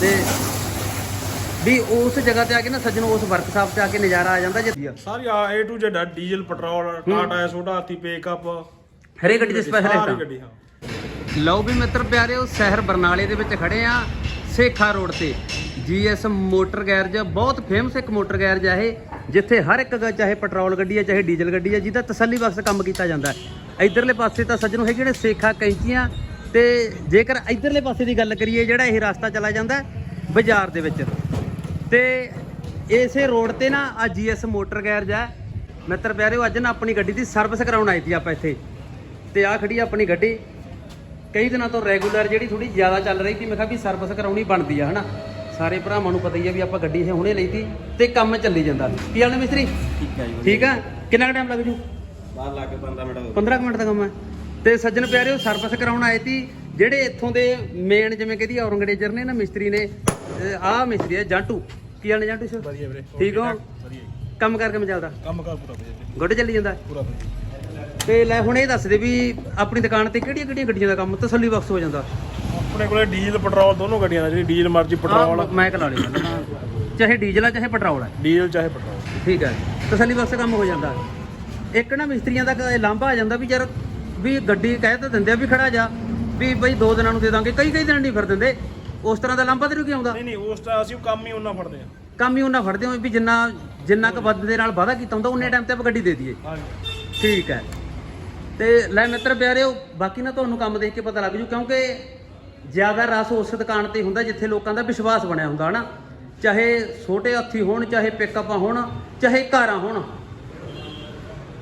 ਤੇ ਵੀ ਉਸ ਜਗ੍ਹਾ ਤੇ ਆ ਕੇ ਨਾ ਸੱਜਣ ਉਸ ਵਰਕਸ਼ਾਪ ਤੇ ਆ ਕੇ ਨਜ਼ਾਰਾ ਆ ਜਾਂਦਾ ਜੇ ਸਾਰੀ ਆ A to Z diesel petrol Tata Chhota Hathi pickup ਹਰੇ ਗੱਡੀ ਦੇ ਸਪੈਸ਼ਲ ਹਾਂ। ਲਓ ਵੀ ਮਿੱਤਰ ਪਿਆਰਿਓ ਸ਼ਹਿਰ ਬਰਨਾਲੇ ਦੇ ਵਿੱਚ ਖੜੇ ਆ ਸੇਖਾ ਰੋਡ ਤੇ। ਜੀਐਸ ਮੋਟਰ ਗੈਰਜ ਬਹੁਤ ਫੇਮਸ ਇੱਕ ਮੋਟਰ ਗੈਰਜ ਆ ਇਹ ਜਿੱਥੇ ਹਰ ਇੱਕ ਚਾਹੇ ਪੈਟਰੋਲ ਗੱਡੀ ਆ ਚਾਹੇ ਡੀਜ਼ਲ ਗੱਡੀ ਆ ਜਿਹਦਾ ਤਸੱਲੀ ਬਖਸ਼ ਕੰਮ ਕੀਤਾ ਜਾਂਦਾ। ਹੈ ਇਧਰਲੇ ਪਾਸੇ ਤਾਂ ਸੱਜਣੋਂ ਹੈਗੇ ਨੇ ਸੇਖਾ ਕੈਂਚੀਆਂ ਤੇ ਜੇਕਰ ਇਧਰਲੇ ਪਾਸੇ ਦੀ ਗੱਲ ਕਰੀਏ ਜਿਹੜਾ ਇਹ ਰਸਤਾ ਚਲਾ ਜਾਂਦਾ ਹੈ ਬਾਜ਼ਾਰ ਦੇ ਵਿੱਚ। ਤੇ ਇਸੇ ਰੋਡ ਤੇ ਨਾ ਆ ਜੀਐਸ ਮੋਟਰ ਗੈਰਜ ਆ। ਮਿੱਤਰ ਪਿਆਰਿਓ ਅੱਜ ਨਾ ਆਪਣੀ ਗੱਡੀ ਦੀ ਸਰਵਿਸ ਕਰਾਉਣ ਆਈ ਸੀ ਆਪਾਂ ਇੱਥੇ। ਤੇ ਆ ਖੜੀ ਆ ਆਪਣੀ ਗੱਡੀ। ਕਈ ਦਿਨਾਂ ਤੋਂ ਰੈਗੂਲਰ ਜਿਹੜੀ ਥੋੜੀ ਜ਼ਿਆਦਾ ਚੱਲ ਰਹੀ ਸੀ ਮੈਂ ਕਿਹਾ ਵੀ ਸਰਵਿਸ ਕਰਾਉਣੀ ਬਣਦੀ ਆ ਹਨਾ? ਸਾਰੇ ਭਰਾਵਾਂ ਨੂੰ ਪਤਾ ਹੀ ਆ ਵੀ ਆਪਾਂ ਗੱਡੀ ਇਹ ਹੁਣੇ ਲਈ ਤੀ ਤੇ ਕੰਮ ਚੱਲੀ ਜਾਂਦਾ। ਕੀ ਹਾਲ ਨੇ ਮਿਸਤਰੀ? ਠੀਕ ਹੈ ਜੀ ਠੀਕ ਆ? ਕਿੰਨਾ ਟਾਈਮ ਲੱਗ ਜੂ? ਬਾਹਰ ਲਾ ਕੇ 15 ਮਿੰਟ 15 ਕੁ ਮਿੰਟ ਦਾ ਕੰਮ ਹੈ ਤੇ ਸੱਜਣ ਪਿਆਰਿਓ ਸਰਵਿਸ ਕਰਾਉਣ ਆਏ ਤੀ ਜਿਹੜੇ ਇੱਥੋਂ ਦੇ ਮੇਨ ਜਿਵੇਂ ਕਹਦੀ ਔਰੰਗੜੇਜਰ ਨੇ ਨਾ ਮਿਸਤਰੀ ਨੇ ਆਹ ਮਿਸਤਰੀ ਹੈ ਜਾਂਟੂ। ਕੀ ਹਾਲ ਨੇ ਜਾਂਟੂ ਸਰ ਵਧੀਆ ਵੀਰੇ ਠੀਕ ਹੋ। ਕੰਮ ਕਰਕੇ ਮੈਂ ਚੱਲਦਾ? ਕੰਮ ਕਰ ਪੂਰਾ ਵਧੀਆ ਗੁੱਡ ਚੱਲੀ ਜਾਂਦਾ? ਪੂਰਾ ਤੇ ਲੈ ਹੁਣ ਇਹ ਦੱਸ ਦੇ ਵੀ ਆਪਣੀ ਦੁਕਾਨ ਤੇ ਕਿਹੜੀਆਂ ਕਿਹੜੀਆਂ ਗੱਡੀਆਂ ਦਾ ਕੰਮ ਤਸੱਲੀ ਬਖਸ਼ ਹੋ ਜਾਂਦਾ? ਆਪਣੇ ਕੋਲੇ ਡੀਜ਼ਲ ਪੈਟਰੋਲ ਦੋਨੋਂ ਗੱਡੀਆਂ ਨੇ ਜਿਹੜੀ ਡੀਜ਼ਲ ਮਰਜ਼ੀ ਪੈਟਰੋਲ ਮੈਂ ਕਲਾ ਲਈ। ਚਾਹੇ ਡੀਜ਼ਲ ਆ ਚਾਹੇ ਪੈਟਰੋਲ ਆ। ਡੀਜ਼ਲ ਚਾਹੇ ਪੈਟਰੋਲ। ਠੀਕ ਹੈ ਤਸੱਲੀ ਬਖਸ਼ ਕੰਮ ਹੋ ਜਾਂਦਾ। ਇੱਕ ਨਾ ਮਿਸਤਰੀਆਂ ਦਾ ਲਾਂਭਾ ਆ ਜਾਂਦਾ ਵੀ ਯਾਰ ਵੀ ਗੱਡੀ ਕਹਿ ਤਾਂ ਦਿੰਦੇ ਆ ਵੀ ਖੜਾ ਜਾ ਵੀ ਬਈ ਦੋ ਦਿਨਾਂ ਨੂੰ ਦੇ ਦਾਂਗੇ ਕਈ ਕਈ ਦਿਨ ਨਹੀਂ ਫਿਰ ਦਿੰਦੇ ਉਸ ਤਰ੍ਹਾਂ ਦਾ ਲਾਂਭਾ ਤੈਨੂੰ ਕੀ ਆਉਂਦਾ? ਨਹੀਂ ਨਹੀਂ ਉਸ ਤਾਂ ਅਸੀਂ ਕੰਮ ਹੀ ਉਹਨਾਂ ਫੜਦੇ ਆ। ਕੰਮ ਹੀ ਉਹਨਾਂ ਫੜਦੇ ਹੋ ਵੀ ਜਿੰਨਾ ਜਿੰਨਾ ਕੁ ਵੱਧ ਦੇ ਨਾਲ ਵਾਅਦਾ ਕੀਤਾ ਹੁੰਦਾ ਉਹਨੇ ਟਾਈਮ ਤੇ ਆਪਾਂ ਗੱਡੀ ਦੇ ਦਈਏ। ਹਾਂਜੀ। ਠੀਕ ਹੈ। ਤੇ ਲੈ ਮਿੱਤਰ ਪਿਆਰਿਓ ਬਾਕੀ ਨਾ ਤੁਹਾਨੂੰ ਕੰਮ ਦੇਖ ਕੇ ਪਤਾ ਲੱਗ ਜੂ ਕਿਉਂਕਿ ਜ਼ਿਆਦਾ ਰਸ ਉਸ ਦੁਕਾਨ ਤੇ ਹੁੰਦਾ ਜਿੱਥੇ ਲੋਕਾਂ ਦਾ ਵਿਸ਼ਵਾਸ ਬਣਿਆ ਹੁੰਦਾ ਹਨਾ? ਚਾਹੇ ਛੋਟੇ ਹੱਥੀ ਹੋਣ ਚਾਹੇ ਪਿਕਅਪਾਂ ਹੋਣ ਚਾਹੇ ਕਾਰਾਂ ਹੋਣ।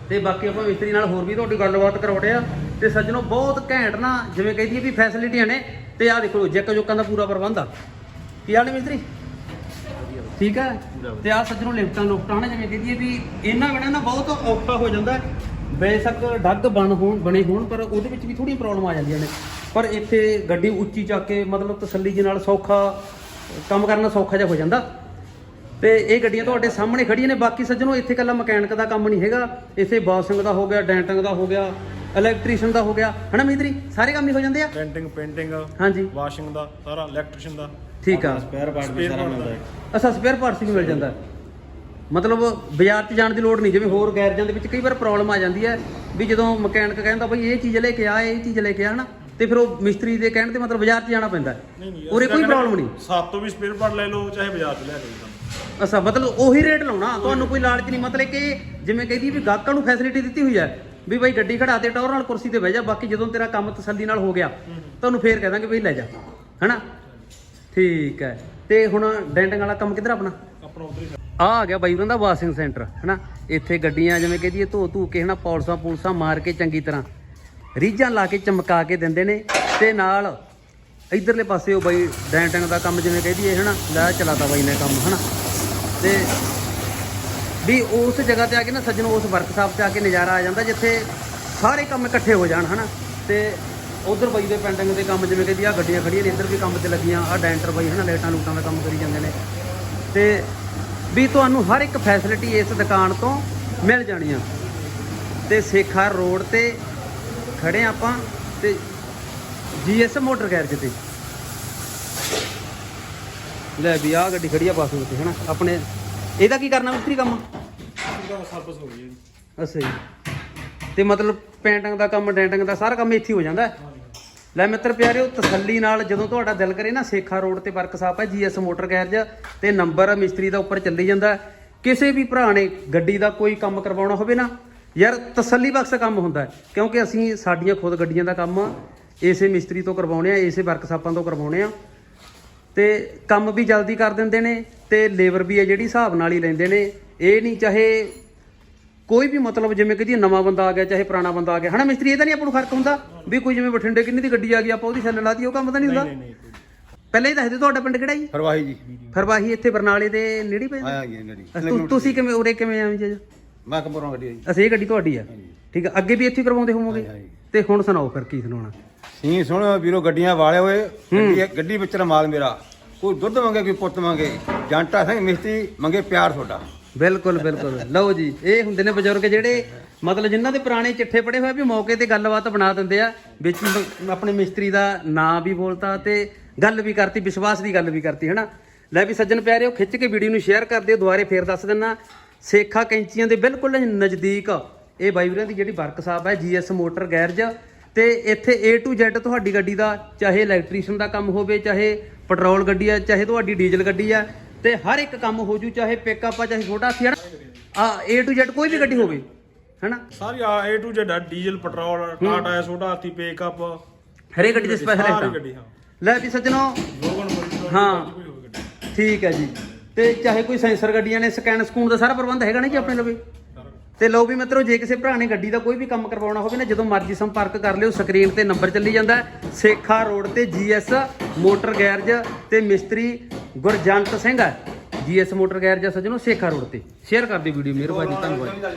ਤੇ ਬਾਕੀ ਆਪਾਂ ਮਿਸਤਰੀ ਨਾਲ ਹੋਰ ਵੀ ਤੁਹਾਡੀ ਗੱਲਬਾਤ ਕਰਾਉਣੇ ਆ ਤੇ ਸੱਜਣੋ ਬਹੁਤ ਘੈਂਟ ਨਾ ਜਿਵੇਂ ਕਹਿੰਦੀ ਵੀ ਫੈਸਿਲਿਟੀਆਂ ਨੇ ਤੇ ਆਹ ਦੇਖੋ ਜੈਕ ਜੋਕਾਂ ਦਾ ਪੂਰਾ ਪ੍ਰਬੰਧ ਆ। ਕੀ ਹਾਲ ਨੇ ਮਿਸਤਰੀ? ਠੀਕ ਹੈ? ਤੇ ਆ ਸੱਜਣੋਂ ਲਿਫਟਾਂ ਲੁਫਟਾਂ ਹਨਾ ਜਿਵੇਂ ਕਹਦੀਏ ਵੀ ਇਹਨਾਂ ਬਿਨਾਂ ਨਾ ਬਹੁਤ ਔਖਾ ਹੋ ਜਾਂਦਾ। ਬੇਸ਼ੱਕ ਡੱਗ ਬਣ ਹੋਣ ਬਣੇ ਹੋਣ ਪਰ ਉਹਦੇ ਵਿੱਚ ਵੀ ਥੋੜੀਆਂ ਪ੍ਰੋਬਲਮ ਆ ਜਾਂਦੀਆਂ ਨੇ। ਪਰ ਇੱਥੇ ਗੱਡੀ ਉੱਚੀ ਚੱਕ ਕੇ ਮਤਲਬ ਤਸੱਲੀ ਦੇ ਨਾਲ ਸੌਖਾ ਕੰਮ ਕਰਨਾ ਸੌਖਾ ਜਿਹਾ ਹੋ ਜਾਂਦਾ। ਤੇ ਇਹ ਗੱਡੀਆਂ ਤੁਹਾਡੇ ਸਾਹਮਣੇ ਖੜੀਆਂ ਨੇ ਬਾਕੀ ਸੱਜਣੋ ਇੱਥੇ ਕੱਲਾ ਮਕੈਨਿਕ ਦਾ ਕੰਮ ਨਹੀਂ ਹੈਗਾ। ਇੱਥੇ ਬਾਸਿੰਗ ਦਾ ਹੋ ਗਿਆ ਡੈਂਟਿੰਗ ਦਾ ਹੋ ਗਿਆ ਇਲੈਕਟ੍ਰੀਸ਼ੀਅਨ ਦਾ ਹੋ ਗਿਆ। ਹਨਾ ਮੀਤਰੀ ਸਾਰੇ ਕੰਮ ਹੀ ਹੋ ਜਾਂਦੇ ਆ? ਪੇਂਟਿੰਗ ਪੇਂਟਿੰਗ ਹਾਂਜੀ। ਵਾਸ਼ਿੰਗ ਦਾ ਸਾਰਾ ਇਲੈਕਟ੍ਰੀਸ਼ੀਅਨ ਦਾ। ਠੀਕ ਆ। ਸਪੇਅਰ ਪਾਰਟ ਵੀ ਸਾਰਾ ਮਿਲਦਾ ਹੈ ਅਸਾਂ ਸਪੇਅਰ ਪਾਰਟਸ ਵੀ ਮਿਲ ਜਾਂਦਾ। ਹੈ। ਮਤਲਬ ਬਾਜ਼ਾਰ 'ਚ ਜਾਣ ਦੀ ਲੋੜ ਨਹੀਂ ਜਿਵੇਂ ਹੋਰ ਗੈਰਜਾਂ ਦੇ ਵਿੱਚ ਕਈ ਵਾਰ ਪ੍ਰੋਬਲਮ ਆ ਜਾਂਦੀ ਹੈ ਵੀ ਜਦੋਂ ਮਕੈਨਿਕ ਕਹਿੰਦਾ ਬਈ ਇਹ ਚੀਜ਼ ਲੈ ਕੇ ਆ ਇਹ ਚੀਜ਼ ਲੈ ਕੇ ਆ ਹਨਾ? ਤੇ ਫਿਰ ਉਹ ਮਿਸਤਰੀ ਦੇ ਕਹਿਣ ਤੇ ਮਤਲਬ ਬਾਜ਼ਾਰ 'ਚ ਜਾਣਾ ਪੈਂਦਾ। ਨਹੀਂ ਨਹੀਂ ਉਰੇ ਕੋਈ ਪ੍ਰੋਬਲਮ ਨਹੀਂ। ਸਾਤ ਤੋਂ ਵੀ ਸਪੇਅਰ ਪਾਰਟ ਲੈ ਲਓ ਚਾਹੇ ਬਾਜ਼ਾਰ ਚ ਲੈ ਲਓ ਅਸਾਂ ਮਤਲਬ ਉਹੀ ਰੇਟ ਲਾਉਣਾ। ਤੁਹਾਨੂੰ ਕੋਈ ਲਾਲਚ ਨਹੀਂ। ਮਤਲਬ ਕਿ ਜਿਵੇਂ ਕਹਿੰਦੀ ਵੀ ਗਾਹਕਾਂ ਨੂੰ ਫੈਸਿਲਿਟੀ ਦਿੱਤੀ ਹੋਈ ਹੈ ਵੀ ਬਈ ਗੱਡੀ ਖੜਾ ਤੇ ਟੌਰ ਨਾਲ ਕੁਰਸੀ ਤੇ ਬਹਿ ਜਾ ਬਾਕੀ ਜਦੋਂ ਤੇਰਾ ਕੰਮ ਤਸੱਲੀ ਨਾਲ ਹੋ ਗਿਆ ਤੁਹਾਨੂੰ ਫੇਰ ਕਹਿ ਦਾਂਗੇ ਬਈ ਲੈ ਜਾ। ਹਨਾ? ਠੀਕ ਹੈ। ਤੇ ਹੁਣ ਡੈਂਟਿੰਗ ਵਾਲਾ ਕੰਮ ਕਿੱਧਰ ਆਪਣਾ? ਆਪਣਾ ਉਧਰ ਹੀ ਆ ਆ ਗਿਆ ਬਾਈ ਉਹਨਾਂ ਦਾ ਵਾਸ਼ਿੰਗ ਸੈਂਟਰ ਹਨਾ? ਇੱਥੇ ਗੱਡੀਆਂ ਜਿਵੇਂ ਕਹਦੀਏ ਧੋ ਧੂ ਕੇ ਹਨਾ ਪੌਲਸਾਂ ਪੂਲਸਾਂ ਮਾਰ ਕੇ ਚੰਗੀ ਤਰ੍ਹਾਂ। ਰੀਝਾਂ ਲਾ ਕੇ ਚਮਕਾ ਕੇ ਦਿੰਦੇ ਨੇ ਤੇ ਨਾਲ ਇਧਰਲੇ ਪਾਸੇ ਉਹ ਬਾਈ ਡੈਂਟਿੰਗ ਦਾ ਕੰਮ ਜਿਵੇਂ ਕਹਿ ਕਹਦੀਏ ਹਨਾ? ਲੈ ਚਲਾਤਾ ਬਾਈ ਨੇ ਕੰਮ, ਹਨਾ? ਤੇ ਵੀ ਉਸ ਜਗ੍ਹਾ ਤੇ ਆ ਕੇ ਨਾ ਸੱਜਣ ਉਸ ਵਰਕਸ਼ਾਪ 'ਚ ਆ ਕੇ ਨਜ਼ਾਰਾ ਆ ਜਾਂਦਾ ਜਿੱਥੇ ਸਾਰੇ ਕੰਮ ਇਕੱਠੇ ਹੋ ਜਾਣ, ਹਨਾ? ਤੇ ਉਧਰ ਬਾਈ ਦੇ ਪੈਂਟਿੰਗ ਦੇ ਕੰਮ ਜਿਵੇਂ ਕਹਦੀ ਆ ਗੱਡੀਆਂ ਖੜੀਆਂ ਨੇ, ਇੱਧਰ ਵੀ ਕੰਮ ਤੇ ਲੱਗੀਆਂ ਆ ਡੈਂਟਰ ਬਾਈ, ਹਨਾ? ਲਾਈਟਾਂ ਲੂਟਾਂ ਦਾ ਕੰਮ ਕਰੀ ਜਾਂਦੇ ਨੇ। ਤੇ ਵੀ ਤੁਹਾਨੂੰ ਹਰ ਇੱਕ ਫੈਸਿਲਿਟੀ ਇਸ ਦੁਕਾਨ ਤੋਂ ਮਿਲ ਜਾਣੀ ਆ ਤੇ ਸੇਖਾ ਰੋਡ ਤੇ ਖੜੇ ਹਾਂ ਆਪਾਂ ਤੇ ਜੀਐਸ ਮੋਟਰ ਗੈਰਜ ਤੇ। ਲੈ ਵੀ ਆ ਗੱਡੀ ਖੜੀ ਆ ਬੱਸ ਉੱਤੇ ਹਨਾ? ਆਪਣੇ, ਇਹਦਾ ਕੀ ਕਰਨਾ ਮਿਸਤਰੀ ਕੰਮ? ਉਹਦਾ ਸਰਵਿਸ ਹੋ ਗਈ ਅੱਛਾ ਜੀ। ਤੇ ਮਤਲਬ ਪੇਂਟਿੰਗ ਦਾ ਕੰਮ, ਡੈਂਟਿੰਗ ਦਾ ਸਾਰਾ ਕੰਮ ਇੱਥੇ ਹੋ ਜਾਂਦਾ ਲੈ ਮਿੱਤਰ ਪਿਆਰਿਓ, ਤਸੱਲੀ ਨਾਲ ਜਦੋਂ ਤੁਹਾਡਾ ਦਿਲ ਕਰੇ ਨਾ, ਸੇਖਾ ਰੋਡ ਤੇ ਵਰਕਸ਼ਾਪ ਹੈ ਜੀਐਸ ਮੋਟਰ ਗੈਰਜ ਤੇ ਨੰਬਰ ਮਿਸਤਰੀ ਦਾ ਉੱਪਰ ਚੱਲੀ ਜਾਂਦਾ ਕਿਸੇ ਵੀ ਭਰਾ ਨੇ ਗੱਡੀ ਦਾ ਕੋਈ ਕੰਮ ਕਰਵਾਉਣਾ ਹੋਵੇ ਨਾ ਯਾਰ ਤਸੱਲੀ ਬਖਸ਼ ਕੰਮ ਹੁੰਦਾ ਹੈ ਕਿਉਂਕਿ ਅਸੀਂ ਸਾਡੀਆਂ ਖੁਦ ਗੱਡੀਆਂ ਦਾ ਕੰਮ ਇਸੇ ਮਿਸਤਰੀ ਤੋਂ ਕਰਵਾਉਣੇ ਆ ਇਸੇ ਵਰਕਸ਼ਾਪਾਂ ਤੋਂ ਕਰਵਾਉਣੇ ਆ। ਤੇ ਕੰਮ ਵੀ ਜਲਦੀ ਕਰ ਦਿੰਦੇ ਨੇ ਤੇ ਲੇਬਰ ਵੀ ਹੈ ਜਿਹੜੀ ਹਿਸਾਬ ਨਾਲ ਹੀ ਲੈਂਦੇ ਨੇ। ਇਹ ਨਹੀਂ ਚਾਹੇ ਕੋਈ ਵੀ ਮਤਲਬ ਜਿਵੇਂ ਕਹਦੀ ਨਵਾਂ ਬੰਦਾ ਆ ਗਿਆ ਚਾਹੇ ਪੁਰਾਣਾ ਬੰਦਾ ਆ ਗਿਆ। ਹਨਾ ਮਿਸਤਰੀ ਇਹ ਤਾਂ ਨਹੀਂ ਆਪਾਂ ਨੂੰ ਫ਼ਰਕ ਹੁੰਦਾ ਵੀ ਕੋਈ ਜਿਵੇਂ ਬਠਿੰਡੇ ਕਿੰਨੀ ਦੀ ਗੱਡੀ ਆ ਗਈ ਆਪਾਂ ਉਹਦੀ ਛੱਲ ਲਾਤੀ ਉਹ ਕੰਮ ਤਾਂ ਨਹੀਂ ਹੁੰਦਾ। ਨਹੀਂ ਨਹੀਂ ਪਹਿਲਾਂ ਹੀ ਦੱਸ ਦਿਓ ਤੁਹਾਡਾ ਪਿੰਡ ਕਿਹੜਾ ਜੀ? ਫਰਵਾਹੀ ਜੀ। ਫਰਵਾਹੀ ਇੱਥੇ ਬਰਨਾਲੇ ਦੇ ਨੇੜੇ ਹੀ ਪੈਂਦਾ ਆਇਆ ਗਿਆ ਨੜੀ ਤੁਸੀਂ ਕਿਵੇਂ ਉਰੇ ਕਿਵੇਂ ਆਵੇਂ ਜੀ ਮੈਂ ਕੰਪਰੋਂ ਗੱਡੀ ਆਈ। ਅਸੀਂ ਇਹ ਗੱਡੀ ਤੁਹਾਡੀ ਆ। ਠੀਕ ਆ ਅੱਗੇ ਵੀ ਇੱਥੇ ਹੀ ਕਰਵਾਉਂਦੇ ਹੋਵੋਗੇ। ਤੇ ਹੁਣ ਸੁਣਾਓ ਫਿਰ ਕੀ ਸੁਣਾਉਣਾ? ਸੀ ਸੁਣ ਵੀਰੋ ਗੱਡੀਆਂ ਵਾਲੇ ਹੋਏ ਗੱਡੀ ਗੱਡੀ ਵਿੱਚ ਮਾਲ ਮੇਰਾ। ਕੋਈ ਦੁੱਧ ਮੰਗੇ ਕੋਈ ਪੁੱਤ ਮੰਗੇ ਜਾਂਟਾ ਸਿੰਘ ਮਿਸਤਰੀ ਮੰਗੇ ਪਿਆਰ ਤੁਹਾਡਾ। ਬਿਲਕੁਲ ਬਿਲਕੁਲ। ਲਓ ਜੀ ਇਹ ਹੁੰਦੇ ਨੇ ਬਜ਼ੁਰਗ ਜਿਹੜੇ ਮਤਲਬ ਜਿਨ੍ਹਾਂ ਦੇ ਪੁਰਾਣੇ ਚਿੱਠੇ ਪੜੇ ਹੋਏ ਆ ਵੀ ਮੌਕੇ ਤੇ ਗੱਲਬਾਤ ਬਣਾ ਦਿੰਦੇ ਆ ਵਿੱਚ ਮ- ਆਪਣੇ ਮਿਸਤਰੀ ਦਾ ਨਾਂ ਵੀ ਬੋਲਤਾ ਤੇ ਗੱਲ ਵੀ ਕਰਤੀ ਵਿਸ਼ਵਾਸ ਦੀ ਗੱਲ ਵੀ ਕਰਤੀ ਹਨਾ? ਲੈ ਵੀ ਸੱਜਣ ਪਿਆਰਿਓ ਖਿੱਚ ਕੇ ਵੀਡੀਓ ਨੂੰ ਸ਼ੇਅਰ ਕਰ ਦਿਓ ਦੁਬਾਰੇ ਫੇਰ ਦੱਸ ਦਿੰਨਾ। ਸੇਖਾ ਕੈਂਚੀਆਂ ਦੇ ਬਿਲਕੁਲ ਨਜ਼ਦੀਕ ਇਹ ਬਾਈ ਵੀਰਾਂ ਦੀ ਜਿਹੜੀ ਵਰਕਸ਼ਾਪ ਹੈ ਜੀਐਸ ਮੋਟਰ ਗੈਰਜ। ਤੇ ਇੱਥੇ A to Z ਤੁਹਾਡੀ ਗੱਡੀ ਦਾ ਚਾਹੇ ਇਲੈਕਟ੍ਰੀਸ਼ੀਅਨ ਦਾ ਕੰਮ ਹੋਵੇ ਚਾਹੇ ਪੈਟਰੋਲ ਗੱਡੀ ਆ ਚਾਹੇ ਤੁਹਾਡੀ ਡੀਜ਼ਲ ਗੱਡੀ ਆ ਤੇ ਹਰ ਇੱਕ ਕੰਮ ਹੋ ਜੂ ਚਾਹੇ ਪਿਕਅਪ ਆ ਚਾਹੇ ਛੋਟਾ ਸੀ ਹਨਾ ਆ A to Z ਕੋਈ ਵੀ ਗੱਡੀ ਹੋਵੇ ਹਨਾ? ਸਾਰੀ ਆ A to Z diesel petrol Tata Chhota Hathi pickup ਹਰੇਕ ਗੱਡੀ ਦੇ ਸਪੈਸ਼ਲ ਹਾਂ ਲੈ ਵੀ ਸੱਜਣੋ। ਹਾਂ। ਠੀਕ ਹੈ ਜੀ। ਤੇ ਚਾਹੇ ਕੋਈ ਸੈਂਸਰ ਗੱਡੀਆਂ ਨੇ, ਸਕੈਨ ਸਕੂਨ ਦਾ ਸਾਰਾ ਪ੍ਰਬੰਧ ਹੈਗਾ ਨਾ ਜੀ ਆਪਣੇ ਲਵੇ? ਤੇ ਲਓ ਵੀ ਮਿੱਤਰੋ, ਜੇ ਕਿਸੇ ਭਰਾ ਨੇ ਗੱਡੀ ਦਾ ਕੋਈ ਵੀ ਕੰਮ ਕਰਵਾਉਣਾ ਹੋਵੇ ਨਾ, ਜਦੋਂ ਮਰਜ਼ੀ ਸੰਪਰਕ ਕਰ ਲਿਓ, ਸਕਰੀਨ ਤੇ ਨੰਬਰ ਚੱਲੀ ਜਾਂਦਾ ਸੇਖਾ ਰੋਡ ਤੇ ਜੀਐਸ ਮੋਟਰ ਗੈਰਜ ਤੇ ਮਿਸਤਰੀ ਗੁਰਜੰਤ ਸਿੰਘ ਹੈ। ਜੀਐਸ ਮੋਟਰ ਗੈਰਜ ਆ ਸੇਖਾ ਰੋਡ ਤੇ। ਸ਼ੇਅਰ ਕਰ ਦਿਓ ਵੀਡੀਓ, ਮਿਹਰਬਾਨੀ, ਧੰਨਵਾਦ।